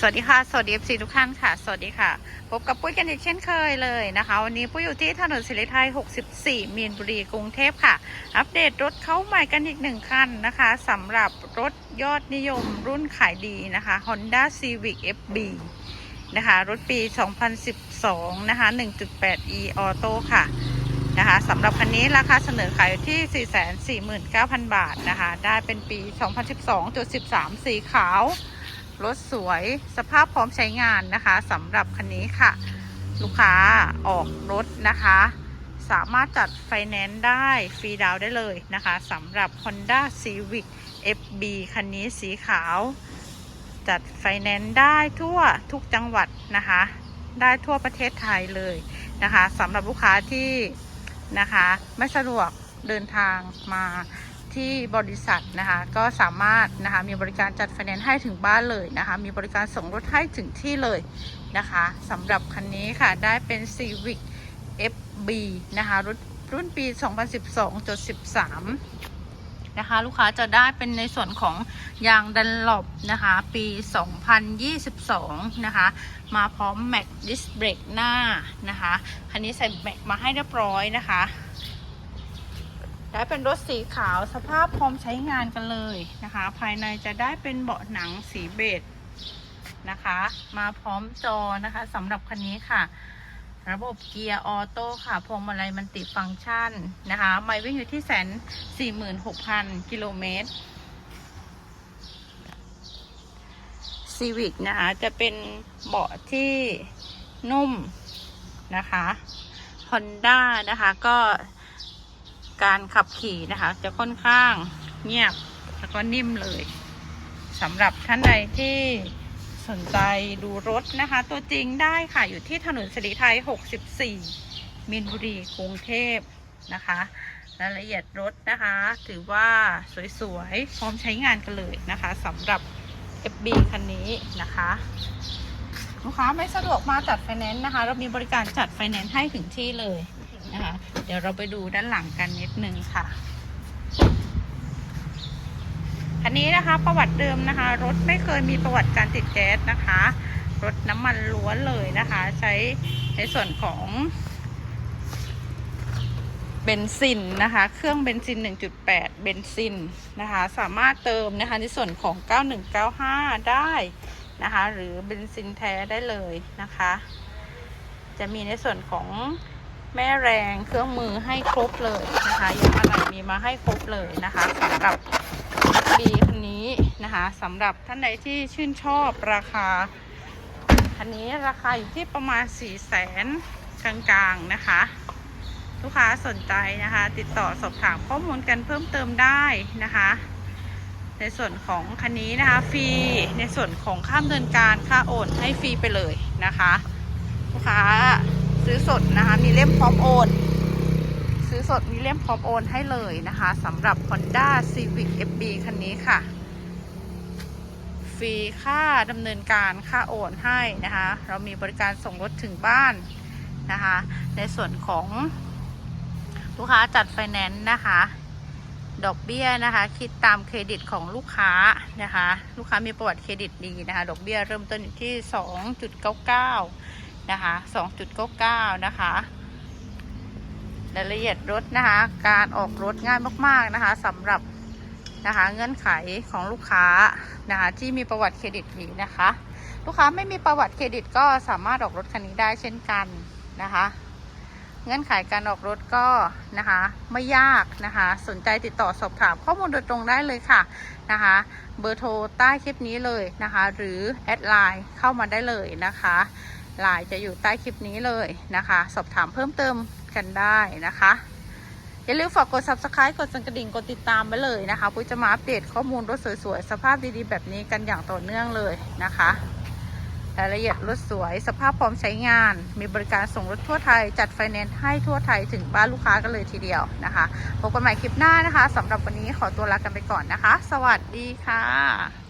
สวัสดีค่ะ สวัสดี FC ทุกท่านค่ะ สวัสดีค่ะ พบกับปุ้ยกันอีกเช่นเคยเลยนะคะ วันนี้ปุ้ยอยู่ที่ถนนศิริไทย 64 มีนบุรีกรุงเทพค่ะ อัปเดตรถเข้าใหม่กันอีกหนึ่งคันนะคะสำหรับรถยอดนิยมรุ่นขายดีนะคะ Honda Civic FB นะคะ รถปี 2012 นะคะ 1.8e Auto ค่ะนะคะสำหรับคันนี้ราคาเสนอขายอยู่ที่ 449,000 บาทนะคะ ได้เป็นปี 2012.13 สีขาว รถสวยสภาพพร้อมใช้งานนะคะสำหรับคันนี้ค่ะ ลูกค้าออกรถนะคะ สามารถจัดไฟแนนซ์ได้ฟรีดาวได้เลยนะคะสำหรับ Honda Civic FB คันนี้สีขาว จัดไฟแนนซ์ได้ทั่วทุกจังหวัดนะคะ ได้ทั่วประเทศไทยเลยนะคะสำหรับลูกค้าที่นะคะ ไม่สะดวกเดินทางมา ที่บริษัทนะคะก็สามารถนะคะมีบริการจัดไฟแนนซ์ให้ถึงบ้านเลยนะคะมีบริการส่งรถให้ถึงที่เลยนะคะสำหรับคันนี้ค่ะได้เป็น Civic FB นะคะรุ่นรุ่นปี 2012.13 นะคะลูกค้าจะได้เป็นในส่วนของยางดันหลบนะคะปี 2022 นะคะมาพร้อมแม็กดิสเบรกหน้านะคะคันนี้ใส่แม็กมาให้เรียบร้อยนะคะ ได้เป็นรถสีขาวสภาพพร้อมใช้งานกันเลยนะคะ ภายในจะได้เป็นเบาะหนังสีเบจนะคะ มาพร้อมจอนะคะสำหรับคันนี้ค่ะ ระบบเกียร์ออโต้ค่ะพวงมาลัยมันติฟังก์ชันนะคะไม่วิ่งอยู่ที่แสนสี่หมื่นหกพันกิโลเมตรซีวิกนะคะ จะเป็นเบาะที่นุ่มนะคะ Honda นะคะ ก็ การขับขี่นะคะ จะค่อนข้างเงียบแล้วก็นิ่มเลยสำหรับท่านใดที่สนใจดูรถนะคะ ตัวจริงได้ค่ะอยู่ที่ถนนสิริไทย 64มินบุรีกรุงเทพนะคะรายละเอียดรถนะคะ ถือว่าสวยๆ พร้อมใช้งานกันเลยนะคะสำหรับ FB คันนี้นะคะลูกค้าไม่สะดวกมาจัดไฟแนนซ์นะคะ เรามีบริการจัดไฟแนนซ์ให้ถึงที่เลย นะคะ เดี๋ยวเราไปดูด้านหลังกันนิดนึงค่ะคันนี้นะคะประวัติเดิมนะคะ รถไม่เคยมีประวัติการติดแก๊สนะคะ รถน้ำมันล้วนเลยนะคะ ใช้ในส่วนของเบนซินนะคะ เครื่องเบนซิน 1.8 เบนซินนะคะ สามารถเติมนะคะในส่วนของ 9195 ได้นะคะ หรือเบนซินแท้ได้เลยนะคะ จะมีในส่วนของ แม่แรงเครื่องมือให้ครบเลยนะคะยางอะไหล่มีมาให้ครบเลยนะคะสำหรับบีคันนี้นะคะสำหรับท่านใดที่ชื่นชอบราคาคันนี้ราคาอยู่ที่ประมาณ4 0 0แสนกลางๆนะคะ ลูกค้าสนใจนะคะ ติดต่อสอบถามข้อมูลกันเพิ่มเติมได้นะคะ ในส่วนของคันนี้นะคะฟรีในส่วนของค่าเนินการค่าโอนให้ฟรีไปเลยนะคะ ลูกค้า ซื้อสดนะคะ มีเล่มพร้อมโอน ซื้อสดมีเล่มพร้อมโอนให้เลยนะคะสำหรับ Honda Civic FB คันนี้ค่ะ ฟรีค่าดำเนินการค่าโอนให้นะคะ เรามีบริการส่งรถถึงบ้านนะคะ ในส่วนของลูกค้าจัดไฟแนนซ์นะคะดอกเบี้ยนะคะ คิดตามเครดิตของลูกค้านะคะ ลูกค้ามีประวัติเครดิตดีนะคะ ดอกเบี้ยเริ่มต้นอยู่ที่ 2.99 นะคะ2.99นะคะรายละเอียดรถนะคะ การออกรถง่ายมาก ๆนะคะสำหรับนะคะเงื่อนไขของลูกค้านะคะที่มีประวัติเครดิตดีนะคะ ลูกค้าไม่มีประวัติเครดิตก็สามารถออกรถคันนี้ได้เช่นกันนะคะ เงื่อนไขการออกรถก็นะคะไม่ยากนะคะ สนใจติดต่อสอบถามข้อมูลโดยตรงได้เลยค่ะนะคะ เบอร์โทรใต้คลิปนี้เลยนะคะ หรือแอดไลน์เข้ามาได้เลยนะคะ ไลน์จะอยู่ใต้คลิปนี้เลยนะคะ สอบถามเพิ่มเติมกันได้นะคะ อย่าลืมฝากกด subscribe กดสั่นกระดิ่ง กดติดตามไว้เลยนะคะ ปุ้ยจะมาอัปเดตข้อมูลรถสวยๆ สภาพดีๆ แบบนี้กันอย่างต่อเนื่องเลยนะคะรายละเอียดรถสวย สภาพพร้อมใช้งาน มีบริการส่งรถทั่วไทย จัดไฟแนนซ์ให้ทั่วไทยถึงบ้านลูกค้ากันเลยทีเดียวนะคะพบกันใหม่คลิปหน้านะคะสำหรับวันนี้ขอตัวลากันไปก่อนนะคะ สวัสดีค่ะ